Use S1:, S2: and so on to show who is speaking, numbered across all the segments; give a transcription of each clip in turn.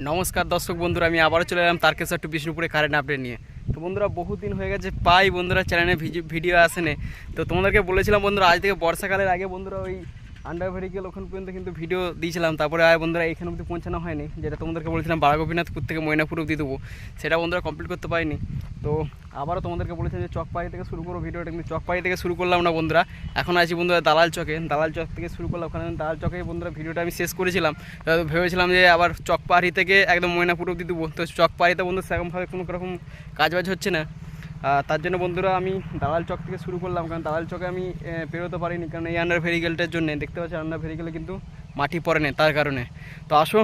S1: নমস্কার দর্শক বন্ধুরা, আমি আবারও চলে এলাম তারকেশ্বর টু বিষ্ণুপুরে কারেন্ট আপডেট নিয়ে। তো বন্ধুরা বহুদিন হয়ে গেছে, পাই বন্ধুরা চ্যানেলে ভিডিও আসেনে। তো তোমাদেরকে বলেছিলাম বন্ধুরা, আজ থেকে বর্ষাকালের আগে বন্ধুরা ওই আন্ডার ভেরিকেল ওখান পর্যন্ত কিন্তু ভিডিও দিয়েছিলাম। তারপরে আর বন্ধুরা এখানে অবধি পৌঁছানো হয়নি। যেটা তোমাদেরকে বলেছিলাম বারাগোপীনাথপুর থেকে ময়নাপুর অবধি দেবো। সেটা বন্ধুরা কমপ্লিট করতে পারিনি। তো আবারও তোমাদেরকে বলেছে যে চকপাড়ি থেকে শুরু করো ভিডিওটা কিন্তু চকপাড়ি থেকে শুরু করলাম না বন্ধুরা। এখন আছি বন্ধুরা দালাল চকে। দালাল চক থেকে শুরু করলাম। ওখানে দালাল চকে বন্ধুরা ভিডিওটা আমি শেষ করেছিলাম। ভেবেছিলাম যে আবার চকপাড়ি থেকে একদম ময়নাপুর অবধি দেবো। তো চকপাড়িতে বন্ধু সেরকমভাবে কোনো রকম কাজবাজ হচ্ছে না। তার জন্য বন্ধুরা আমি দালাল চক থেকে শুরু করলাম, কারণ দালাল চকে আমি পেরোতে পারিনি, কারণ এই আন্ডার ভেরিকেলটার জন্য। দেখতে পাচ্ছি আন্ডার ভেরিকেলে কিন্তু মাটি পড়ে না তার কারণে। তো আসো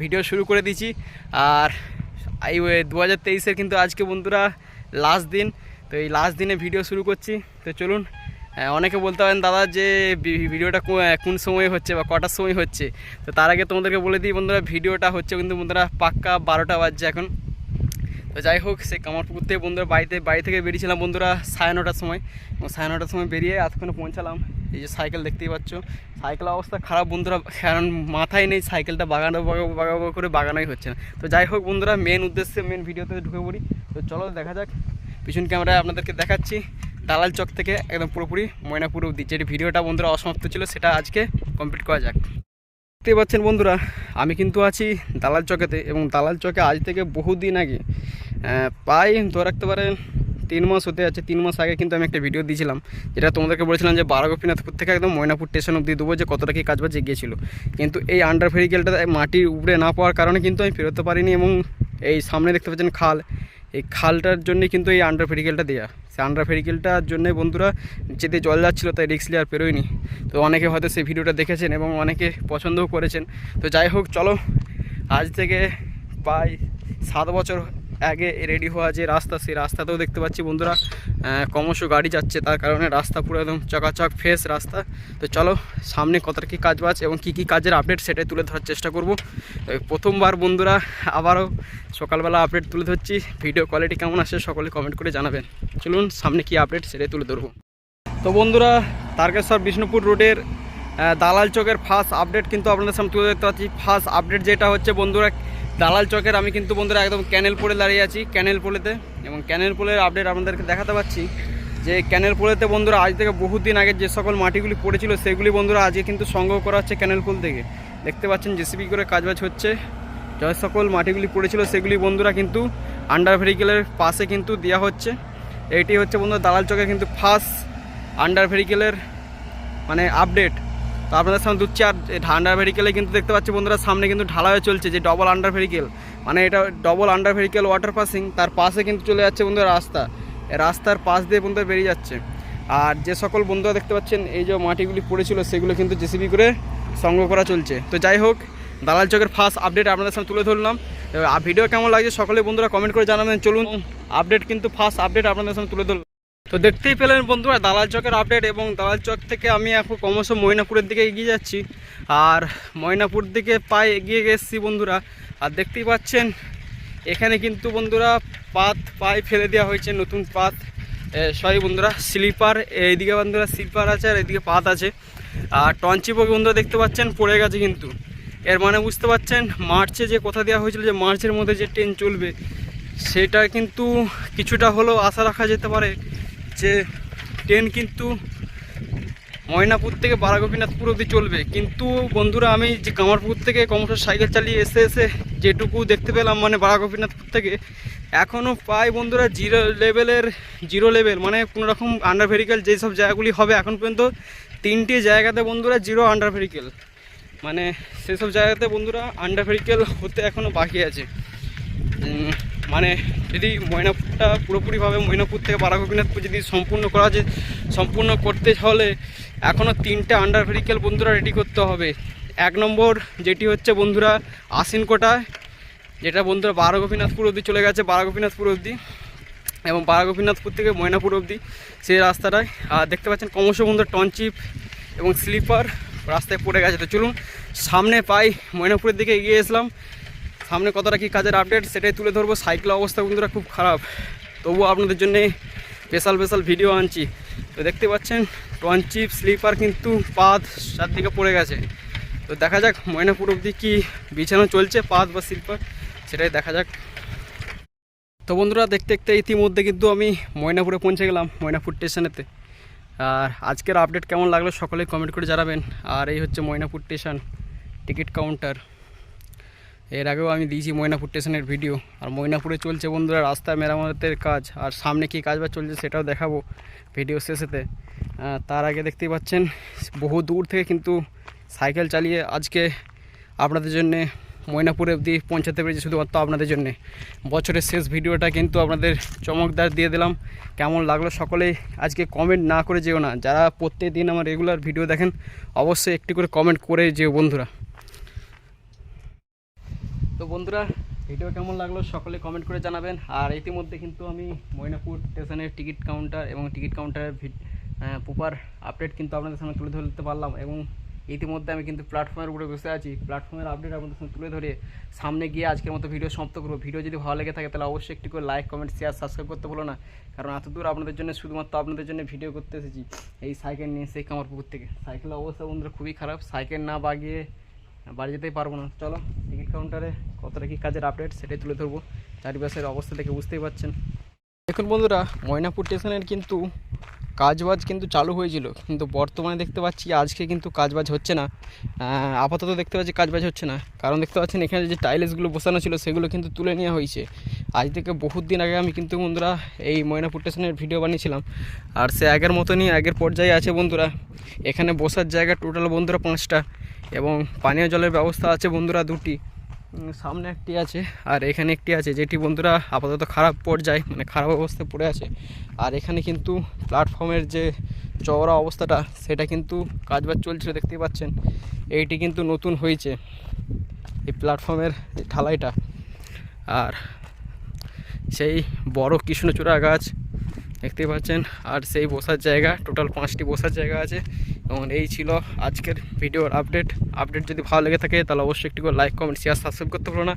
S1: ভিডিও শুরু করে দিয়েছি আর এই দু হাজার তেইশের কিন্তু আজকে বন্ধুরা লাস্ট দিন, তো এই লাস্ট দিনে ভিডিও শুরু করছি। তো চলুন অনেকে বলতে পারেন, দাদা, যে ভিডিওটা কোন সময় হচ্ছে বা কটার সময় হচ্ছে? তো তার আগে তোমাদেরকে বলে দিই বন্ধুরা ভিডিওটা হচ্ছে কিন্তু বন্ধুরা পাক্কা বারোটা বাজছে এখন। তো যাই হোক সে কামারপুকুর থেকে বন্ধুরা বাড়িতে, বাড়ি থেকে বেরিয়েছিলাম বন্ধুরা সাড়ে নটার সময়। এবং সাড়ে নটার সময় বেরিয়ে এতক্ষণে পৌঁছালাম। এই যে সাইকেল দেখতেই পাচ্ছ। সাইকেল অবস্থা খারাপ বন্ধুরা, কারণ মাথায় নেই সাইকেলটা বাগানো বাগাবো করে বাগানোই হচ্ছে না। তো যাই হোক বন্ধুরা মেন উদ্দেশ্যে মেন ভিডিওতে ঢুকে পড়ি। তো চলো দেখা যাক। পিছন ক্যামেরায় আপনাদেরকে দেখাচ্ছি। দালাল চক থেকে একদম পুরোপুরি ময়নাপুর অবধি। যেটি ভিডিওটা বন্ধুরা অসমাপ্ত ছিল, সেটা আজকে কমপ্লিট করা যাক। দেখতে পাচ্ছেন বন্ধুরা, আমি কিন্তু আছি দালাল চকেতে এবং দালাল চকে আজ থেকে বহুদিন আগে প্রায় ধরে রাখতে পারেন তিন মাস হতে যাচ্ছে, তিন মাস আগে কিন্তু আমি একটা ভিডিও দিয়েছিলাম, যেটা তোমাদেরকে বলেছিলাম যে বারাগোপীনাথপুর থেকে একদম ময়নাপুর স্টেশন অব্দি দেবো যে কতটা কি কাজবাজ এগিয়েছিল কিন্তু এই আন্ডার ভেরিকেলটা মাটির উপরে না পাওয়ার কারণে কিন্তু আমি ফেরোতে পারিনি এবং এই সামনে দেখতে পাচ্ছেন খাল এই খালটার জন্য কিন্তু এই আন্ডার ফেরিকেলটা দেওয়া সেই আন্ডার ফেরিকেলটার জন্যে বন্ধুরা যেতে জল যাচ্ছিল, তাই রিক্স আর পেরোয়নি। তো অনেকে হয়তো সেই ভিডিওটা দেখেছেন এবং অনেকে পছন্দও করেছেন। তো যাই হোক, চলো, আজ থেকে প্রায় সাত বছর আগে রেডি হওয়া যে রাস্তা, সেই রাস্তাতেও দেখতে পাচ্ছি বন্ধুরা ক্রমশ গাড়ি যাচ্ছে। তার কারণে রাস্তা পুরো একদম চকাচক ফ্রেশ রাস্তা। তো চলো, সামনে কতটা কী কাজ বাজ এবং কী কী কাজের আপডেট সেটাই তুলে ধরার চেষ্টা করব। প্রথমবার বন্ধুরা, আবারও সকালবেলা আপডেট তুলে ধরছি। ভিডিও কোয়ালিটি কেমন আসে সকলে কমেন্ট করে জানাবেন। চলুন, সামনে কী আপডেট সেটাই তুলে ধরবো। তো বন্ধুরা, তারকেশ্বর বিষ্ণুপুর রোডের দালাল চকের ফার্স্ট আপডেট কিন্তু আপনাদের সামনে তুলে দেখতে পাচ্ছি ফার্স্ট আপডেট যেটা হচ্ছে বন্ধুরা দালাল চকের, আমি কিন্তু বন্ধুরা একদম ক্যানেল পোলে দাঁড়িয়ে আছি, ক্যানেল পোলেতে। এবং ক্যানেল পোলের আপডেট আপনাদেরকে দেখাতে পাচ্ছি যে ক্যানেল পোলেতে বন্ধুরা আজ থেকে বহুদিন আগে যে সকল মাটিগুলি পড়েছিল, সেগুলি বন্ধুরা আজকে কিন্তু সংগ্রহ করা হচ্ছে ক্যানেল পোল থেকে। দেখতে পাচ্ছেন জেসিবি করে কাজবাজ হচ্ছে। যে সকল মাটিগুলি পড়েছিল, সেগুলি বন্ধুরা কিন্তু আন্ডার ভেরিকেলের পাশে কিন্তু দেওয়া হচ্ছে। এইটি হচ্ছে বন্ধুরা দালাল চকের কিন্তু ফার্স্ট আন্ডার ভেরিকেলের মানে আপডেট তো আপনাদের সামনে দুচ্ছি আর আন্ডার ভেরিকেলে কিন্তু দেখতে পাচ্ছি বন্ধুরা, সামনে কিন্তু ঢালাই চলছে যে ডবল আন্ডার ভেরিকেল মানে এটা double under vehicle water passing তার পাশে কিন্তু চলে যাচ্ছে বন্ধুরা রাস্তা। রাস্তার পাশ দিয়ে বন্ধুরা বেরিয়ে যাচ্ছে। আর যে সকল বন্ধুরা দেখতে পাচ্ছেন, এই যে মাটিগুলি পড়েছিল সেগুলো কিন্তু জেসিবি করে সংগ্রহ করা চলছে। তো যাই হোক, দালাল চকের ফার্স্ট আপডেট আপনাদের সামনে তুলে ধরলাম। ভিডিও কেমন লাগছে, সকলে বন্ধুরা কমেন্ট করে জানাবেন। চলুন আপডেট কিন্তু ফার্স্ট আপডেট আপনাদের সামনে তুলে ধরলাম। তো দেখতেই পেলেন বন্ধুরা, দালাল চকের আপডেট এবং দালাল চক থেকে আমি এখন ক্রমশ ময়নাপুরের দিকে এগিয়ে যাচ্ছি। আর ময়নাপুর দিকে পায়ে এগিয়ে এসেছি বন্ধুরা। আর দেখতেই পাচ্ছেন, এখানে কিন্তু বন্ধুরা পাত পায়ে ফেলে দেওয়া হয়েছে, নতুন পাত। সরি বন্ধুরা, স্লিপার, এইদিকে বন্ধুরা স্লিপার আছে আর এদিকে পাত আছে। আর টনচিপো বন্ধুরা দেখতে পাচ্ছেন, পড়ে গেছে কিন্তু। এর মানে বুঝতে পাচ্ছেন, মার্চে যে কথা দেওয়া হয়েছিল যে মার্চের মধ্যে যে ট্রেন চলবে, সেটা কিন্তু কিছুটা হলেও আশা রাখা যেতে পারে। যে ট্রেন কিন্তু ময়নাপুর থেকে বারাগোপীনাথপুর অবধি চলবে। কিন্তু বন্ধুরা, আমি যে কামারপুর থেকে কমসর সাইকেল চালিয়ে এসে এসে যেটুকু দেখতে পেলাম মানে বারাগোপীনাথপুর থেকে এখনও প্রায় বন্ধুরা জিরো লেভেলের, জিরো লেভেল মানে কোনো রকম আন্ডার ভেরিকেল যেসব জায়গাগুলি হবে এখন পর্যন্ত, তিনটে জায়গাতে বন্ধুরা জিরো আন্ডার ভেরিকেল মানে সেসব জায়গাতে বন্ধুরা আন্ডার ভেরিকেল হতে এখনও বাকি আছে। মানে যদি ময়নাপুরটা পুরোপুরিভাবে ময়নাপুর থেকে বারাগোপীনাথপুর যদি সম্পূর্ণ করা যে সম্পূর্ণ করতে হলে এখনও তিনটে আন্ডার ভেরিকেল বন্ধুরা রেডি করতে হবে। এক নম্বর যেটি হচ্ছে বন্ধুরা আশ্বিনকোটা যেটা বন্ধুরা বারাগোপীনাথপুর অবধি চলে গেছে বারাগোপীনাথপুর অবধি এবং বারাগোপীনাথপুর থেকে ময়নাপুর অবধি সেই রাস্তাটায়। আর দেখতে পাচ্ছেন ক্রমশ বন্ধুরা টনচিপ এবং স্লিপার রাস্তায় পড়ে গেছে। তো চলুন সামনে পাই ময়নাপুরের দিকে এগিয়ে এসলাম। সামনে কতটা কী কাজের আপডেট সেটাই তুলে ধরবো। সাইকেল অবস্থা বন্ধুরা খুব খারাপ। তবুও আপনাদের জন্যে স্পেশাল স্পেশাল ভিডিও আনছি। তো দেখতে পাচ্ছেন টনচিপ স্লিপার কিন্তু পাত চারদিকে পড়ে গেছে। তো দেখা যাক ময়নাপুর অবধি কি বিছানো চলছে পাত বা শিল্পার সেটাই দেখা যাক। তো বন্ধুরা দেখতে দেখতে ইতিমধ্যে কিন্তু আমি ময়নাপুরে পৌঁছে গেলাম, ময়নাপুর স্টেশনেতে। আর আজকের আপডেট কেমন লাগল সকলেই কমেন্ট করে জানাবেন। আর এই হচ্ছে ময়নাপুর স্টেশন, টিকিট কাউন্টার এর আগেও আমি দিয়েছি ময়নাপুর স্টেশনের ভিডিও। আর ময়নাপুরে চলছে বন্ধুরা রাস্তা মেরামতের কাজ। আর সামনে কী কাজ বা চলছে সেটাও দেখাবো ভিডিও শেষেতে। তার আগে দেখতেই পাচ্ছেন, বহু দূর থেকে কিন্তু সাইকেল চালিয়ে আজকে আপনাদের জন্যে ময়নাপুরে অবধি পৌঁছাতে পেরেছি শুধুমাত্র আপনাদের জন্যে। বছরের শেষ ভিডিওটা কিন্তু আপনাদের চমকদার দিয়ে দিলাম। কেমন লাগল সকলেই আজকে কমেন্ট না করে যেও না। যারা প্রত্যেক দিন আমার রেগুলার ভিডিও দেখেন, অবশ্যই একটি করে কমেন্ট করে যেও বন্ধুরা। তো বন্ধুরা ভিডিও কেমন লাগল সকলে কমেন্ট করে জানাবেন। আর ইতিমধ্যে কিন্তু আমি ময়নাপুর স্টেশনের টিকিট কাউন্টার এবং টিকিট কাউন্টারের প্রপার আপডেট কিন্তু আপনাদের সামনে তুলে ধরতে পারলাম এবং ইতিমধ্যে আমি কিন্তু প্ল্যাটফর্মের উপরে বসে আছি। প্ল্যাটফর্মের আপডেট আপনাদের সামনে তুলে ধরে সামনে গিয়ে আজকের মতো ভিডিও সমাপ্ত করব। ভিডিও যদি ভালো লেগে থাকে তাহলে অবশ্যই একটি করে লাইক কমেন্ট শেয়ার সাবস্ক্রাইব করতে বলো না। কারণ এত দূর আপনাদের জন্য শুধুমাত্র আপনাদের জন্য ভিডিও করতে এসেছি। এই সাইকেল নিয়ে সেই কামারপুকুর থেকে। সাইকেলের অবস্থা বন্ধুরা খুবই খারাপ। সাইকেল না বাগিয়ে বাড়ি যেতেই পারব না। চলো টিকিট কাউন্টারে কতটা কী কাজের আপডেট সেটাই তুলে ধরবো। চারিপাশের অবস্থা দেখে বুঝতেই পারছেন। দেখুন বন্ধুরা, ময়নাপুর স্টেশনের কিন্তু কাজবাজ কিন্তু চালু হয়েছিল, কিন্তু বর্তমানে দেখতে পাচ্ছি আজকে কিন্তু কাজবাজ হচ্ছে না। আপাতত দেখতে পাচ্ছি কাজবাজ হচ্ছে না। কারণ দেখতে পাচ্ছেন এখানে যে টাইলসগুলো বসানো ছিল, সেগুলো কিন্তু তুলে নেওয়া হয়েছে। আজ থেকে বহুত দিন আগে আমি কিন্তু বন্ধুরা এই ময়নাপুর স্টেশনের ভিডিও বানিয়েছিলাম। আর সে আগের মতনই আগের পর্যায়ে আছে বন্ধুরা। এখানে বসার জায়গা টোটাল বন্ধুরা পাঁচটা। এবং পানীয় জলের ব্যবস্থা আছে বন্ধুরা দুটি। সামনে একটি আছে আর এখানে একটি আছে। যেটি বন্ধুরা আপাতত খারাপ পর্যায়ে মানে খারাপ অবস্থায় পড়ে আছে। আর এখানে কিন্তু প্ল্যাটফর্মের যে চওড়া অবস্থাটা, সেটা কিন্তু কাজবাজ চলছিল দেখতেই পাচ্ছেন। এইটি কিন্তু নতুন হয়েছে, এই প্ল্যাটফর্মের ঢালাইটা। আর সেই বড় কৃষ্ণচূড়া গাছ, দেখতেই পাচ্ছেন। আর সেই বসার জায়গা, টোটাল পাঁচটি বসার জায়গা আছে। এবং এই ছিল আজকের ভিডিওর আপডেট। আপডেট যদি ভালো লেগে থাকে, তাহলে অবশ্যই একটি করে লাইক, কমেন্ট শেয়ার সাবস্ক্রাইব করতে পারো না।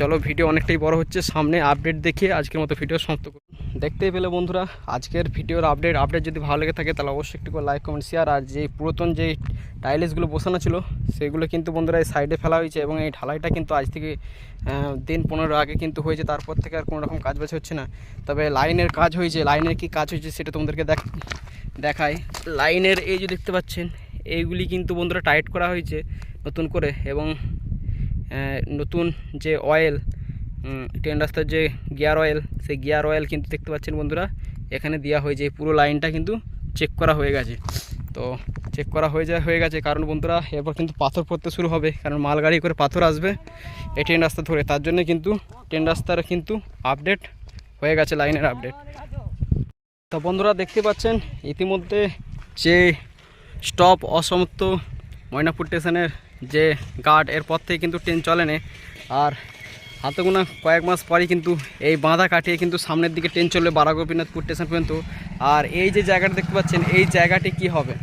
S1: চলো, ভিডিও অনেকটাই বড় হচ্ছে। সামনে আপডেট দেখিয়ে আজকের মতো ভিডিও সমাপ্ত করুন দেখতেই পেলে বন্ধুরা, আজকের ভিডিওর আপডেট। আপডেট যদি ভালো লেগে থাকে, তাহলে অবশ্যই একটি করে লাইক, কমেন্ট শেয়ার আর যে পুরাতন যে টাইলসগুলো বসানো ছিল, সেগুলো কিন্তু বন্ধুরা এই সাইডে ফেলা হয়েছে এবং এই ঢালাইটা কিন্তু আজ থেকে দিন পনেরো আগে কিন্তু হয়েছে, তারপর থেকে আর কোনো রকম কাজ বাজ হচ্ছে না। তবে লাইনের কাজ হয়েছে, লাইনের কি কাজ হয়েছে সেটা তোমাদেরকে দেখ দেখায় লাইনের এই যে দেখতে পাচ্ছেন, এইগুলি কিন্তু বন্ধুরা টাইট করা হয়েছে নতুন করে এবং নতুন যে অয়েল ট্রেন রাস্তার যে গিয়ার অয়েল সেই গিয়ার অয়েল কিন্তু দেখতে পাচ্ছেন বন্ধুরা, এখানে দেওয়া হয়েছে। পুরো লাইনটা কিন্তু চেক করা হয়ে গেছে। তো চেক করা হয়ে যায়, হয়ে গেছে। কারণ বন্ধুরা, এরপর কিন্তু পাথর পড়তে শুরু হবে। কারণ মালগাড়ি করে পাথর আসবে এই ট্রেন রাস্তা ধরে। তার জন্য কিন্তু ট্রেন রাস্তার কিন্তু আপডেট হয়ে গেছে, লাইনের আপডেট তো বন্ধুরা, দেখতে পাচ্ছেন, ইতিমধ্যে যে স্টপ অসমাপ্ত ময়নাপুর স্টেশনের যে গার্ড এরপর থেকে কিন্তু ট্রেন চলে না। আর হাতে গোনা কয়েক মাস পরই কিন্তু এই বাঁধা কাটিয়ে কিন্তু সামনের দিকে ট্রেন চলবে বারাগোপীনাথপুর স্টেশন পর্যন্ত। আর এই যে জায়গাটা দেখতে পাচ্ছেন, এই জায়গাটি কি হবে?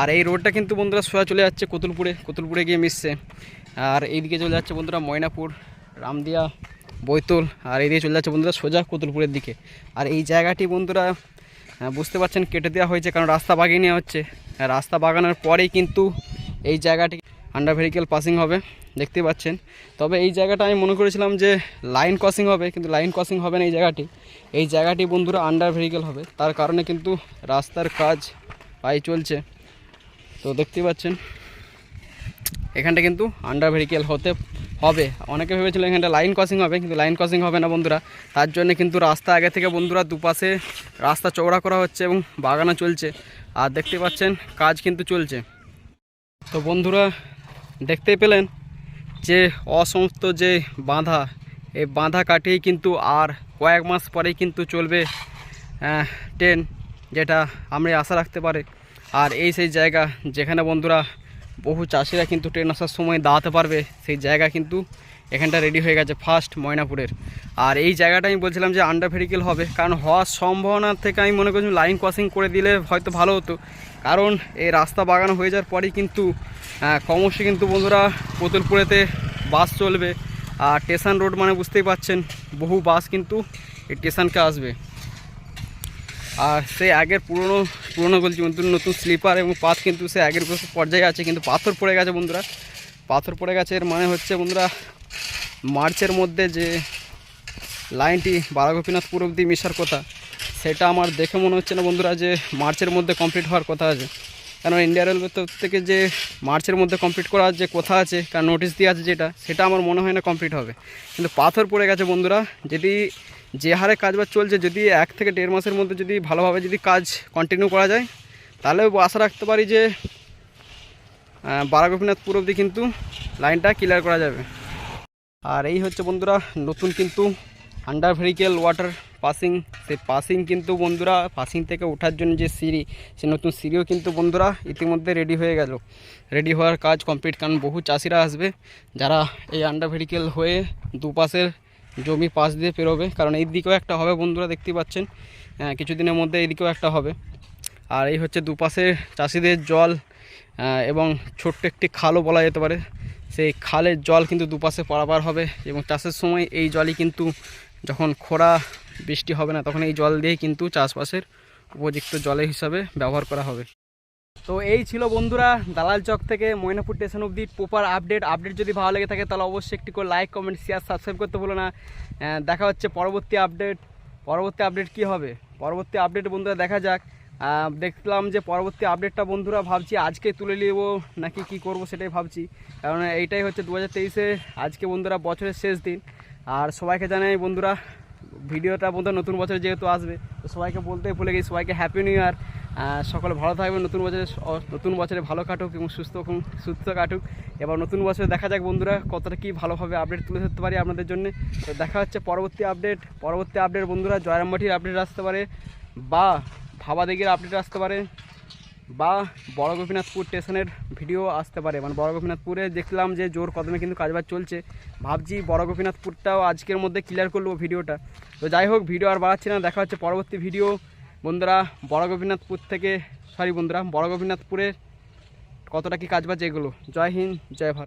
S1: আর এই রোডটা কিন্তু বন্ধুরা সোজা চলে যাচ্ছে কতুলপুরে কতুলপুরে গিয়ে মিশছে। আর এইদিকে চলে যাচ্ছে বন্ধুরা ময়নাপুর, রামদিয়া, বৈতল, আর এইদিকে চলে যাচ্ছে বন্ধুরা সোজা কতুলপুরের দিকে। আর এই জায়গাটি বন্ধুরা বুঝতে পারছেন কেটে দেওয়া হয়েছে, কারণ রাস্তা বাগিয়ে নেওয়া হচ্ছে। রাস্তা বাগানোর পরেই কিন্তু এই জায়গাটি আন্ডার ভেহিকেল পাসিং হবে, দেখতে পাচ্ছেন। তবে এই জায়গাটা আমি মনে করেছিলাম যে লাইন ক্রসিং হবে, কিন্তু লাইন ক্রসিং হবে না এই জায়গাটি। এই জায়গাটি বন্ধুরা আন্ডার ভেহিকেল হবে, তার কারণে কিন্তু রাস্তার কাজ প্রায় চলছে। তো দেখতেই পাচ্ছেন, এখানটা কিন্তু আন্ডার ভেহিকেল হতে হবে। অনেকে ভেবেছিল এখানটা লাইন ক্রসিং হবে, কিন্তু লাইন ক্রসিং হবে না বন্ধুরা। তার জন্য কিন্তু রাস্তা আগে থেকে বন্ধুরা দুপাশে রাস্তা চওড়া করা হচ্ছে এবং বাগানো চলছে। আর দেখতে পাচ্ছেন, কাজ কিন্তু চলছে। তো বন্ধুরা দেখতে পেলেন যে অসমস্ত যে বাঁধা, এই বাঁধা কাটিয়েই কিন্তু আর কয়েক মাস পরেই কিন্তু চলবে ট্রেন যেটা আমরা আশা রাখতে পারে। আর এই সেই জায়গা যেখানে বন্ধুরা বহু চাষিরা কিন্তু ট্রেন আসার সময় দাঁড়াতে পারবে, সেই জায়গা কিন্তু এখানটা রেডি হয়ে গেছে ফার্স্ট ময়নাপুরের। আর এই জায়গাটা আমি বলছিলাম যে আন্ডার ভেহিকেল হবে, কারণ হওয়ার সম্ভাবনা থেকে আমি মনে করছি লাইন ক্রসিং করে দিলে হয়তো ভালো হতো। কারণ এই রাস্তা বাগানো হয়ে যাওয়ার পরেই কিন্তু ক্রমশ কিন্তু বন্ধুরা পুতুলপুরেতে বাস চলবে। আর স্টেশন রোড মানে বুঝতেই পাচ্ছেন বহু বাস কিন্তু এই স্টেশনকে আসবে। আর সেই আগের পুরনো পুরনো বলছি নতুন নতুন স্লিপার এবং পাত কিন্তু সে আগের পর্যায়ে আছে, কিন্তু পাথর পড়ে গেছে বন্ধুরা। পাথর পড়ে গেছে, এর মানে হচ্ছে বন্ধুরা, মার্চের মধ্যে যে লাইনটি বারাগোপীনাথপুর অব্দি মিশার কথা, সেটা আমার দেখে মনে হচ্ছে না বন্ধুরা যে মার্চের মধ্যে কমপ্লিট হওয়ার কথা আছে। কারণ ইন্ডিয়া রেলওয়ে থেকে যে মার্চের মধ্যে কমপ্লিট করার যে কথা আছে কারণ নোটিশ দিয়ে আছে যেটা, সেটা আমার মনে হয় না কমপ্লিট হবে। কিন্তু পাথর পড়ে গেছে বন্ধুরা যদি যে হারে কাজ কাজবাজ চলছে, যদি এক থেকে দেড় মাসের মধ্যে যদি ভালোভাবে যদি কাজ কন্টিনিউ করা যায় তাহলে আশা রাখতে পারি যে বারাগোপীনাথপুর অব্দি কিন্তু লাইনটা ক্লিয়ার করা যাবে। আর এই হচ্ছে বন্ধুরা, নতুন কিন্তু আন্ডার ভেহিকেল ওয়াটার পাসিং সেই পাসিং কিন্তু বন্ধুরা পাসিং থেকে ওঠার জন্য যে সিঁড়ি সে নতুন সিঁড়িও কিন্তু বন্ধুরা ইতিমধ্যে রেডি হয়ে গেল। রেডি হওয়ার কাজ কমপ্লিট কারণ বহু চাষিরা আসবে, যারা এই আন্ডার ভেহিকেল হয়ে দুপাশের জমি পাশ দিয়ে পেরোবে। কারণ এই দিকেও একটা হবে বন্ধুরা দেখতেই পাচ্ছেন। কিছুদিনের মধ্যে এইদিকেও একটা হবে। আর এই হচ্ছে দুপাশে চাষিদের জল এবং ছোট্ট একটি খালও বলা যেতে পারে। সেই খালের জল কিন্তু দুপাশে পারাপার হবে এবং চাষের সময় এই জলই কিন্তু যখন খরা, বৃষ্টি হবে না, তখন এই জল দিয়েই কিন্তু চাষবাসের উপযুক্ত জলের হিসাবে ব্যবহার করা হবে। তো এই ছিল বন্ধুরা দালাল চক থেকে ময়নাপুর স্টেশন অবধি প্রপার আপডেট আপডেট যদি ভালো লেগে থাকে তাহলে অবশ্যই একটি করে লাইক কমেন্ট শেয়ার সাবস্ক্রাইব করতে ভুলো না। দেখা হচ্ছে পরবর্তী আপডেট পরবর্তী আপডেট কি হবে? পরবর্তী আপডেট বন্ধুরা দেখা যাক। দেখলাম যে পরবর্তী আপডেটটা বন্ধুরা ভাবছি আজকে তুলে নেব, নাকি কি করব সেটাই ভাবছি। কারণ এইটাই হচ্ছে দু হাজার আজকে বন্ধুরা বছরের শেষ দিন। আর সবাইকে জানাই বন্ধুরা, ভিডিওটা বন্ধুরা নতুন বছর যেহেতু আসবে, তো সবাইকে বলতে ভুলে গেছি, সবাইকে হ্যাপি নিউ ইয়ার সকলে ভালো থাকবেন, নতুন বছরে নতুন বছরে ভালো কাটুক এবং সুস্থ সুস্থ কাটুক। এবার নতুন বছরে দেখা যাক বন্ধুরা কতটা কি ভালোভাবে আপডেট তুলে ধরতে পারি আপনাদের জন্য। তো দেখা হচ্ছে পরবর্তী আপডেট পরবর্তী আপডেট বন্ধুরা জয়রামবাটির আপডেট আসতে পারে বা ভাবা ভাবাদিগের আপডেট আসতে পারে বা বড় গোপীনাথপুর স্টেশনের ভিডিও আসতে পারে। মানে বড় গোপীনাথপুরে দেখলাম যে জোর কদমে কিন্তু কাজবাজ চলছে। ভাবছি বড় গোপীনাথপুরটাও আজকের মধ্যে ক্লিয়ার করব ভিডিওটা তো যাই হোক ভিডিও আর বাড়াচ্ছি না। দেখা হচ্ছে পরবর্তী ভিডিও বন্ধুরা, বড় গোপীনাথপুর থেকে সরি বন্ধুরা, বড় গোপীনাথপুরের কতটা কি কাজবাজ এগুলো? জয় হিন্দ, জয় ভারত।